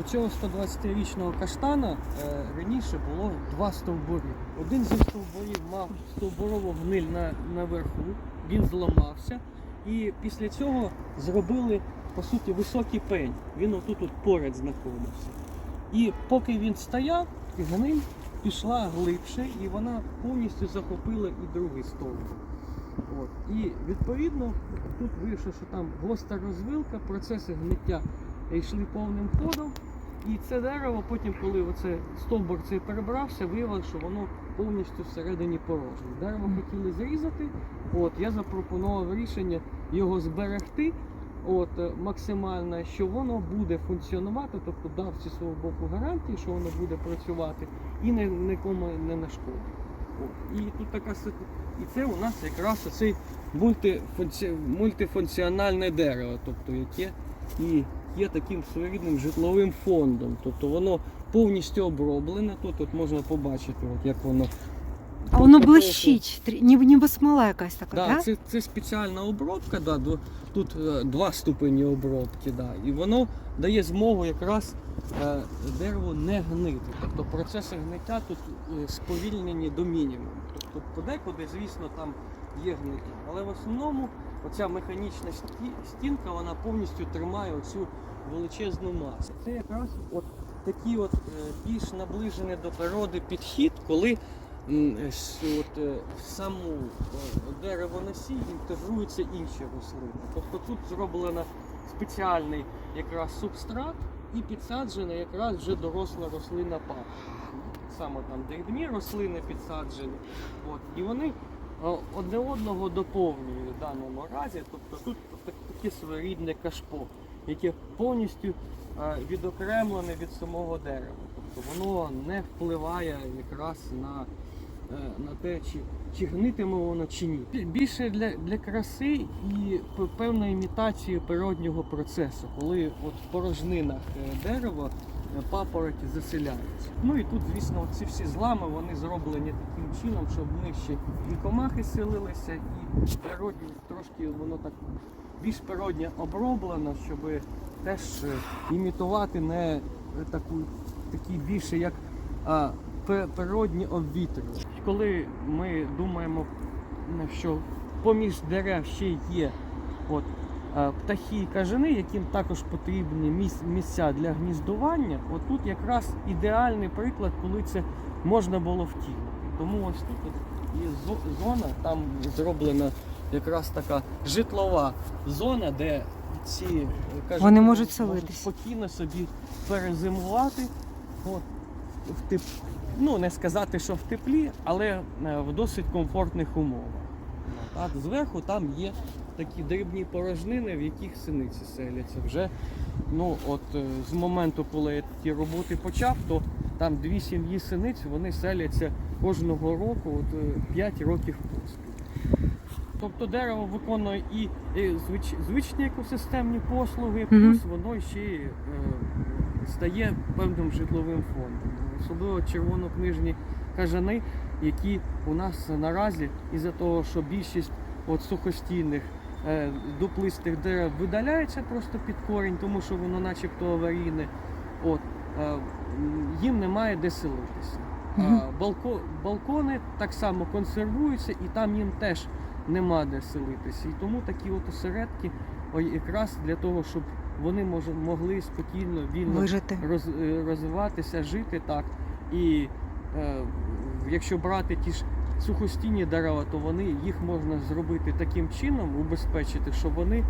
У цього 120-річного каштана е, раніше було два стовбури. Один зі стовбурів мав стовбурову гниль на, наверху, він зламався. І після цього зробили по суті високий пень. Він отут от поряд знаходився. І поки він стояв, гниль пішла глибше, і вона повністю захопила і другий стовбур. От. І відповідно тут вийшло, що там гостра розвилка, процеси гниття йшли повним ходом. І це дерево, потім, коли оце стовбур цей перебрався, виявилося, що воно повністю всередині порожнє. Дерево хотіли зрізати. От, я запропонував рішення його зберегти от, е, максимально, що воно буде функціонувати, тобто дав зі свого боку гарантії, що воно буде працювати і ні, нікому не нашкодить. От. І тут така І це у нас якраз оцей мультифункціональне дерево, тобто яке і є таким своєрідним житловим фондом. Тобто воно повністю оброблене. Тут от можна побачити, от як воно. А воно блищить, ніби, ніби смола якась така, Да, да? це, це спеціальна обробка, да, тут е, два ступені обробки, да, і воно дає змогу якраз е, дереву не гнити. Тобто процеси гниття тут е, сповільнені до мінімуму. Тобто подекуди, звісно, там є гниття. Але в основному оця механічна стінка вона повністю тримає оцю величезну масу. Це якраз от такий от е, більш наближений до природи підхід, коли от, е, в саму е, деревоносій інтегруються інші рослини. Тобто тут зроблено спеціальний якраз субстрат і підсаджена якраз вже доросла рослина папа. Саме там дрібні рослини підсаджені. От, і вони одне одного доповнює в даному разі. Тобто тут таке своєрідне кашпо, яке повністю е, відокремлене від самого дерева. Тобто воно не впливає якраз на, е, на те, чи, чи гнитиме воно чи ні. Більше для, для краси і певної імітації природнього процесу, коли от в порожнинах е, дерева е, папороті заселяються. Ну і тут, звісно, ці всі злами вони зроблені таким чином, щоб них ще і комахи селилися, і природні трошки воно так більш природньо оброблено, щоб теж е, імітувати не е, таку, такі більше як природні обвітрювання. Коли ми думаємо, що поміж дерев ще є от, е, птахи і кажани, яким також потрібні місця для гніздування, от тут якраз ідеальний приклад, коли це можна було втілити. Тому ось тут є зона, там зроблена якраз така житлова зона, де ці е, кажани Вони можуть селитись. спокійно собі перезимувати. От, в теп... Ну, не сказати, що в теплі, але е, в досить комфортних умовах. Так, зверху там є такі дрібні порожнини, в яких синиці селяться. Вже ну, от, е, з моменту, коли я ті роботи почав, то там дві сім'ї синиць вони селяться кожного року, от, 5 років поспіль. Тобто дерево виконує і, і звич, звичні екосистемні послуги, плюс воно ще е, стає певним житловим фондом. Особливо червонокнижні кажани, які у нас наразі із-за того, що більшість от сухостійних е, дуплистих дерев видаляється просто під корінь, тому що воно начебто аварійне. От, е, їм немає де селитися. Балко, балкони так само консервуються і там їм теж нема де селитися. І тому такі от осередки якраз для того, щоб вони може, могли спокійно, вільно Вижити. роз, е, розвиватися, жити так. І е, якщо брати ті ж сухостійні дерева, то вони їх можна зробити таким чином, убезпечити, що вони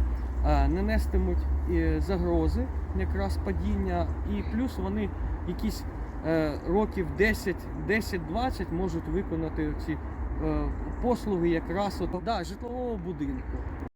е, не нестимуть е, загрози, якраз падіння, і плюс вони якісь е, років 10, 10-20 можуть виконати ці е, послуги якраз от, да, житлового будинку.